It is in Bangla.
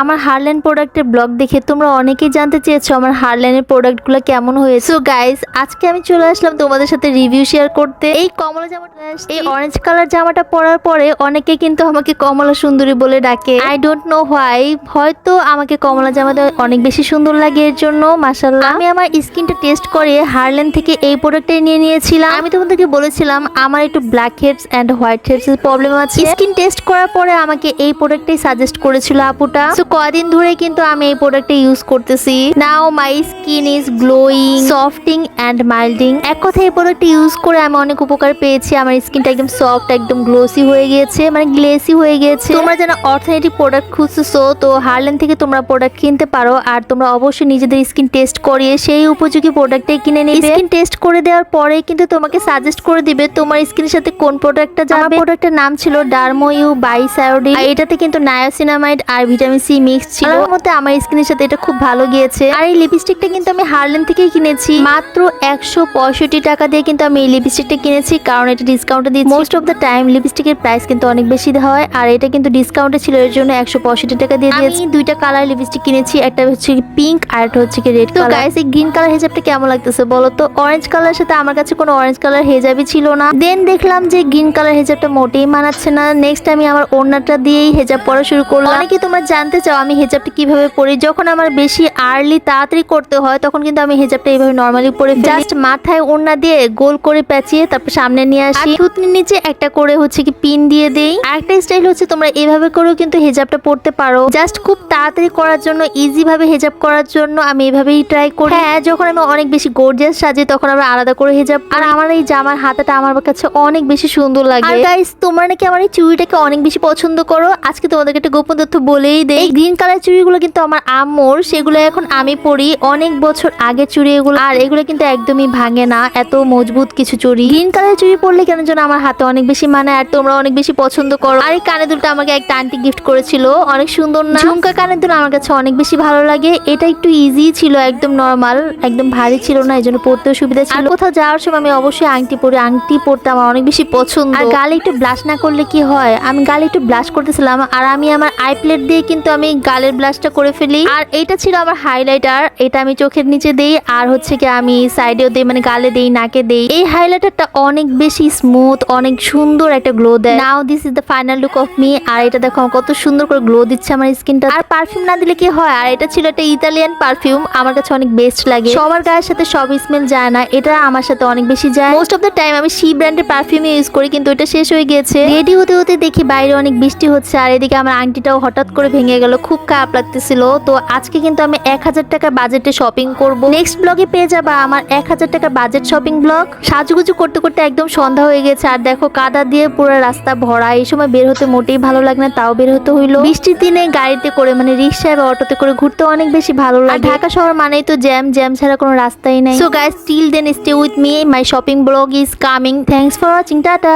আমার হারল্যান্ড প্রোডাক্টের ব্লগ দেখে তোমরা অনেকেই জানতে চেয়েছো আমার হারল্যান্ডের প্রোডাক্টগুলো কেমন হয়েছে। সো গাইস আজকে আমি চলে আসলাম তোমাদের সাথে রিভিউ শেয়ার করতে। এই কমলা জামাটা এই অরেঞ্জ কালার জামাটা পরার পরে অনেকে কিন্তু আমাকে কমলা সুন্দরী বলে ডাকে। আই ডোন্ট নো হোয়াই হয়তো আমাকে কমলা জামাটা অনেক বেশি সুন্দর লাগে এর জন্য মাসাল্লাহ আমি আমার স্কিনটা টেস্ট করে হারল্যান্ড থেকে এই প্রোডাক্টটাই নিয়ে নিয়েছিলাম। আমি তোমাদেরকে বলেছিলাম, আমার একটু black heads and white heads problem আছে। স্কিন টেস্ট করার পরে আমাকে এই প্রোডাক্টটাই সাজেস্ট করেছিল আপুটা। কদিন ধরে কিন্তু আমি এই প্রোডাক্টটা ইউজ করতেছি। Now my skin is glowing softing and milding এক কথা এই প্রোডাক্টটা ইউজ করে আমি অনেক উপকার পেয়েছি। আমার স্কিনটা একদম সফট একদম গ্লোসি হয়ে গিয়েছে মানে গ্লেসি হয়ে গিয়েছে। তোমরা যারা অর্থনৈতিক প্রোডাক্ট খুঁজতেছো তো হারল্যান্ড থেকে তোমরা প্রোডাক্ট কিনতে পারো। আর তোমরা অবশ্যই নিজেদের স্কিন টেস্ট করিয়ে সেই উপযোগী প্রোডাক্টটাই কিনে নিবে। স্কিন টেস্ট করে দেওয়ার পরে কিন্তু তোমাকে সাজেস্ট করে দিবে তোমার স্কিনের সাথে কোন প্রোডাক্টটা যাবে। প্রোডাক্টের নাম ছিল ডার্মোইউ বাইসায়োডিন আর এটাতে কিন্তু নায়াসিনামাইড আর ভিটামিন সি মিক্স ছিল। আমার আমার স্কিনের সাথে এটা খুব ভালো গিয়েছে। আর এই লিপস্টিকটা কিন্তু আমি থেকেই কিনেছি। মাত্র একশো পঁয়ষট্টি টাকা দিয়ে কিন্তু আমি এই লিপস্টিকটা কিনেছি কারণ এটা ডিসকাউন্টে মোস্ট অফ দ্য টাইম লিপস্টিকের প্রাইস কিন্তু অনেক বেশি হয় আর এটা কিন্তু ডিসকাউন্টে ছিল এর জন্য একশো পঁয়ষট্টি টাকা দিয়ে দিয়েছি। দুইটা কালার লিপস্টিক কিনেছি একটা হচ্ছে পিঙ্ক আর একটা হচ্ছে কি রেড তো গাইস এই গ্রিন কালার হেজাবটা কেমন লাগতেছে বলো তো? অরেঞ্জ কালার সাথে আমার কাছে কোনো অরেঞ্জ কালার হেজাবই ছিল না। দেন দেখলাম যে গ্রিন কালার হেজাবটা মোটেই মানাচ্ছে না। নেক্সট আমি আমার ওড়নাটা দিয়েই হেজাব পরা শুরু করলাম। অনেকে তোমরা জানতে চাও, আমি হেজাবটা কীভাবে পরি? যখন আমার বেশি আর্লি তাড়াতাড়ি করতে হয়, তখন কিন্তু আমি হেজাবটা এইভাবে নর্মালি পরে জাস্ট মাথায় ওড়না দিয়ে গোল করে পেঁচিয়ে তারপর সামনে নিয়ে আসি। থুতনির নিচে একটা করে হচ্ছে কি পিন দিয়ে দেই। আরেকটা স্টাইল হচ্ছে তোমরা এভাবে করেও কিন্তু হেজাবটা পরতে পারো। জাস্ট খুব তাড়াতাড়ি করার জন্য ইজি ভাবে হেজাব করার জন্য আমি এভাবেই ট্রাই করি। হ্যাঁ যখন আমি অনেক বেশি গর্জিয়াস সাজি, তখন আমরা আলাদা করে হেজাব আর আমার এই জামার হাতাটা আমার কাছে অনেক বেশি সুন্দর লাগে। গাইস তোমরা নাকি আমার এই চুড়িটাকে অনেক বেশি পছন্দ করো? আজকে তোমাদেরকে একটা গোপন তথ্য বলেই দেই। গ্রিন কালার চুড়িগুলো কিন্তু আমার আম্মুর, সেগুলো এখন আমি পরি। অনেক বছর আগে চুড়ি এগুলো আর এগুলো কিন্তু একদমই ভাঙে না, এত মজবুত কিছু চুড়ি। গ্রিন কালার চুড়ি পরলে কেন যেন আমার হাতে অনেক বেশি মানে আর তোমরা অনেক বেশি পছন্দ করো। আর এই কানে দুলটা আমাকে একটা আন্টি গিফট করেছিল, অনেক সুন্দর না? ঝুমকা কানের দুল আমার কাছে অনেক বেশি ভালো লাগে। এটা একটু ইজি ছিল, একদম নর্মাল একদম ভারী ছিল না, এই জন্য পরতেও সুবিধা ছিল। কোথাও যাওয়ার সময় আমি অবশ্যই আংটি পরি, আংটি পরতে আমার অনেক বেশি পছন্দ। আর গালে একটু ব্লাশ না করলে কি হয়? আমি গালে একটু ব্লাশ করতেছিলাম, আর আমি আমার আই প্লেট দিয়ে কিন্তু আমি গালের ব্লাশটা করে ফেলি। আর এটা ছিল আমার হাইলাইটার এটা আমি চোখের নিচে দেই, আর হচ্ছে কি আমি সাইডেও দেই মানে গালে দেই, নাকে দেই। এই হাইলাইটারটা অনেক বেশি স্মুথ অনেক সুন্দর একটা গ্লো দেয়। Now this is the final look of me আর এটা দেখো কত সুন্দর করে গ্লো দিচ্ছে আমার স্কিনটা আর পারফিউম না দিলে কি হয়? আর এটা ছিল একটা ইতালিয়ান পারফিউম আমার কাছে অনেক বেস্ট লাগে। সবার গায়ের সাথে সব স্মেল যায় না, এটা আমার সাথে অনেক বেশি যায়। মোস্ট অফ দ্য টাইম আমি সি ব্র্যান্ডের পারফিউম ইউজ করি, কিন্তু এটা শেষ হয়ে গিয়েছে। রেডি হতে হতে দেখি বাইরে অনেক বৃষ্টি হচ্ছে, আর এদিকে আমার আংটিটাও হঠাৎ করে ভেঙে গেল। খুব খারাপ লাগতেছিল। তো আজকে কিন্তু আমি এক হাজার টাকা বাজেটে শপিং করব। নেক্সট ব্লগে পেয়ে যাবা আমার এক হাজার টাকা বাজেট শপিং ব্লগ সাজুগুজু করতে করতে একদম সন্ধ্যা হয়ে গেছে। আর দেখো কাদা দিয়ে পুরো রাস্তা ভরা। এই সময় বের হতে মোটেই ভালো লাগে না তাও বের হতে হইল। বৃষ্টির দিনে গাড়িতে করে মানে রিক্সায় বা অটোতে করে ঘুরতে অনেক বেশি ভালো লাগে। ঢাকা শহর মানেই তো জ্যাম। জ্যাম ছাড়া কোনো রাস্তাই নাই। So guys still then stay with me my shopping blog is coming thanks for watching tata